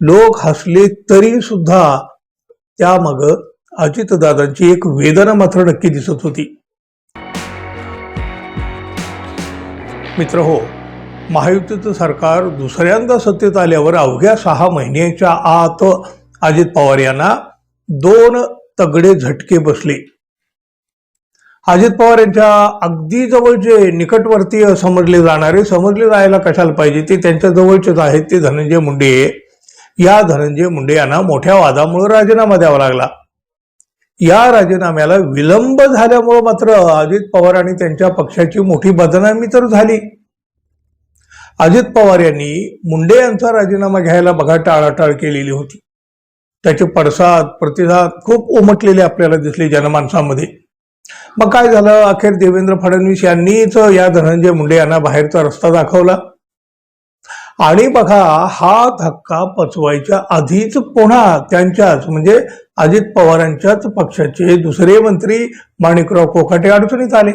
लोक हसले तरी सुद्धा त्यामाग अजितदादांची एक वेदना मात्र नक्की दिसत होती. मित्र हो महायुतीचं सरकार दुसऱ्यांदा सत्तेत आल्यावर अवघ्या सहा महिन्याच्या आत अजित पवार यांना दोन तगडे झटके बसले. अजित पवार यांच्या अगदी जवळचे निकटवर्तीय समजले जाणारे समजले जायला कशाला पाहिजे ते त्यांच्या जवळचेच आहेत ते धनंजय मुंडे. या धनंजय मुंडे यांना मोठ्या वादामुळे राजीनामा द्यावा लागला. या राजीनाम्याला विलंब झाल्यामुळे मात्र अजित पवार आणि त्यांच्या पक्षाची मोठी बदनामी तर झाली. अजित पवार यांनी मुंडे यांचा राजीनामा घ्यायला बघा टाळाटाळ केलेली होती. त्याचे पडसाद प्रतिसाद खूप उमटलेले आपल्याला दिसले जनमानसामध्ये. मग काय झालं? अखेर देवेंद्र फडणवीस यांनीच या धनंजय मुंडे यांना बाहेरचा रस्ता दाखवला. आणि बघा हा धक्का पचवायच्या आधीच पुन्हा त्यांच्याच म्हणजे अजित पवारांच्याच पक्षाचे दुसरे मंत्री माणिकराव कोकाटे अडचणीत आले.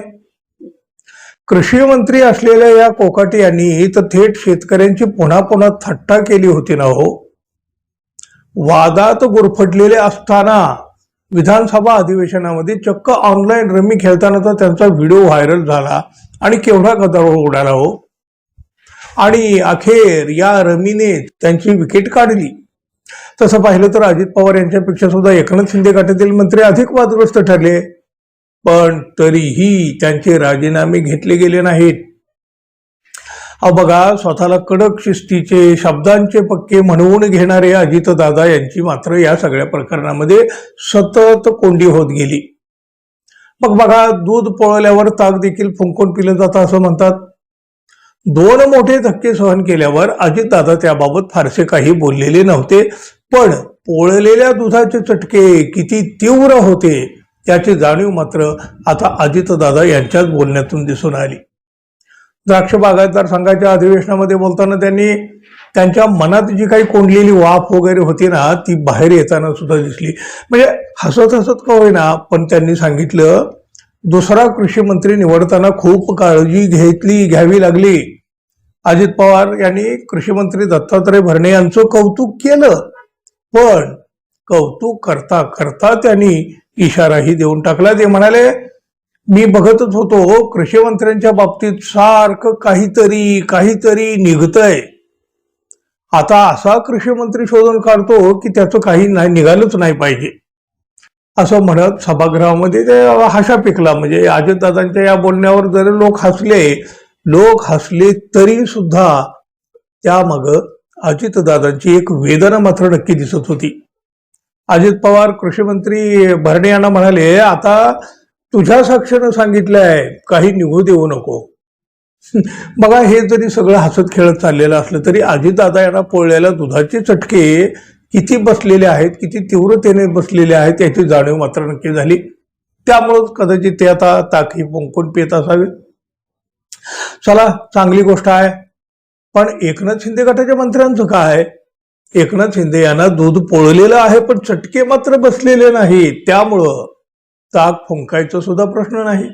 कृषी मंत्री असलेल्या या कोकाटे यांनी तर थेट शेतकऱ्यांची पुन्हा पुन्हा थट्टा केली होती ना हो. वादात गुरफटलेले असताना विधानसभा अधिवेशनामध्ये चक्क ऑनलाईन रमी खेळतानाचा त्यांचा व्हिडिओ व्हायरल झाला आणि केवढा गदारोळ उडाला हो. आणि अखेर या रमीने त्यांची विकेट काढली. तसं पाहिलं तर अजित पवार यांच्यापेक्षा सुद्धा एकनाथ शिंदे गटातील मंत्री अधिक वादग्रस्त ठरले. पण तरीही त्यांचे राजीनामे घेतले गेले नाहीत. अहो बघा स्वतःला कडक शिस्तीचे शब्दांचे पक्के म्हणवून घेणारे अजितदादा यांची मात्र या सगळ्या प्रकरणामध्ये सतत कोंडी होत गेली. मग बघा दूध पोळल्यावर ताक देखील फुंकून पिलं जातं असं म्हणतात. दोन मोठे धक्के सहन केल्यावर अजितदादा त्याबाबत फारसे काही बोललेले नव्हते पण पोळलेल्या दुधाचे चटके किती तीव्र होते याची जाणीव मात्र आता अजितदादा यांच्याच बोलण्यातून दिसून आली. द्राक्ष बागायतदार संघाच्या अधिवेशनामध्ये बोलताना त्यांनी त्यांच्या मनात जी काही कोंडलेली वाफ वगैरे होती ना ती बाहेर येताना सुद्धा दिसली. म्हणजे हसत हसत का होईना पण त्यांनी सांगितलं दुसरा कृषी मंत्री निवडताना खूप काळजी घेतली घ्यावी लागली. अजित पवार यांनी कृषीमंत्री दत्तात्रय भरणे यांचं कौतुक केलं. पण कौतुक करता करता त्यांनी इशाराही देऊन टाकला. ते म्हणाले मी बघतच होतो कृषी मंत्र्यांच्या बाबतीत सारखं काहीतरी काहीतरी निघतंय. आता असा कृषी मंत्री शोधून काढतो की त्याचं काही नाही निघालंच नाही पाहिजे. असं म्हणत सभागृहामध्ये ते हशा पिकला म्हणजे अजितदादांच्या या बोलण्यावर जरी लोक हसले लोक हसले तरी सुद्धा त्यामाग अजितदादांची एक वेदना मात्र नक्की दिसत होती. अजित पवार कृषी मंत्री भरणे यांना म्हणाले आता तुझ्या साक्षीनं सांगितलंय काही निघू देऊ नको. बघा हे जरी सगळं हसत खेळत चाललेलं असलं तरी अजितदादा यांना पोळलेल्या दुधाचे चटके किती बसलेले आहेत किती तीव्रतेने बसलेले आहेत याची जाणीव मात्र नक्की झाली. त्यामुळं कदाचित ते आता ताकी पुंकून पित असावे चला चांगली गोष्ट आहे. पण एकनाथ शिंदे गटाच्या मंत्र्यांचं काय एकनाथ शिंदे यांना दूध पोळलेलं आहे पण चटके मात्र बसलेले नाही त्यामुळं ताक फुंकायचा सुद्धा प्रश्न नाही.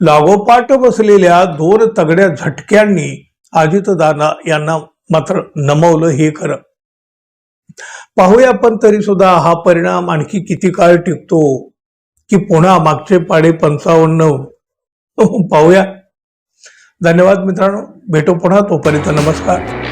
लागोपाठ बसलेल्या दोन तगड्या झटक्यांनी अजितदादा यांना मात्र नमवलं हे खरं. पाहूया पण तरी सुद्धा हा परिणाम आणखी किती काळ टिकतो की पुन्हा मागचे पाडे पंचावन्न. पाहूया. धन्यवाद मित्रांनो. भेटू पुन्हा तोपर्यंत नमस्कार.